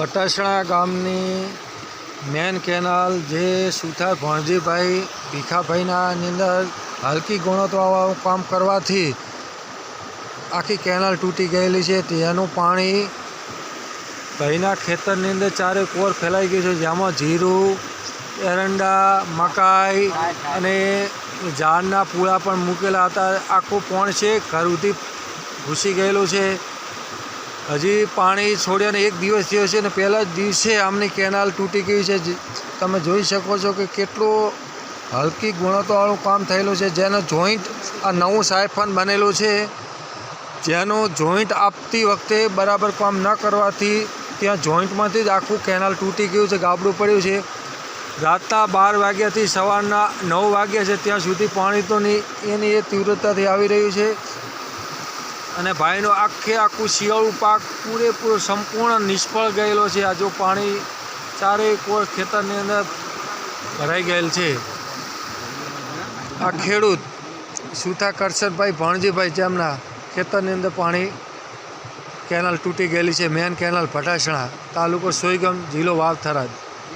પટાસણા ગામની main canal જે સુથાર ભણજીભાઈ ભીખાભાઈના અંદર હલકી ગુણવત્તાવાળું કામ કરવાથી આખી કેનાલ તૂટી ગયેલી છે. તેનું પાણી ભાઈના ખેતરની અંદર ચારે કોર ફેલાઈ ગયું છે. જેમાં જીરું, એરંડા, મકાઈ અને ઝાડના પૂળા પણ મૂકેલા હતા. આખું પોણ છે. ઘર સુધી ઘૂસી ગયેલું છે. હજી પાણી છોડ્યાને એક દિવસ થયો છે અને પહેલા જ દિવસે આમની કેનાલ તૂટી ગઈ છે. તમે જોઈ શકો છો કે કેટલું હલકી ગુણવત્તાવાળું કામ થયેલું છે. જેનો જોઈન્ટ આ નવું સાયફન બનેલું છે. જેનું જોઈન્ટ આપતી વખતે બરાબર કામ ન કરવાથી ત્યાં જોઈન્ટમાંથી જ આખું કેનાલ તૂટી ગયું છે, ગાબડું પડ્યું છે. રાતના બાર વાગ્યાથી સવારના નવ વાગ્યા છે, ત્યાં સુધી પાણી તો નહીં એની એ તીવ્રતાથી આવી રહ્યું છે. અને ભાઈનો આખે આખું શિયાળું પાક પૂરેપૂરો સંપૂર્ણ નિષ્ફળ ગયેલો છે. આ જો પાણી ચારેય કોર ખેતરની અંદર ભરાઈ ગયેલ છે. આ ખેડૂત સુથા કરશનભાઈ ભણજીભાઈ જેમના ખેતરની અંદર પાણી કેનાલ તૂટી ગયેલી છે. મેન કેનાલ ભટાસણા તાલુકો સોયગમ જિલ્લો વાવ થરાદ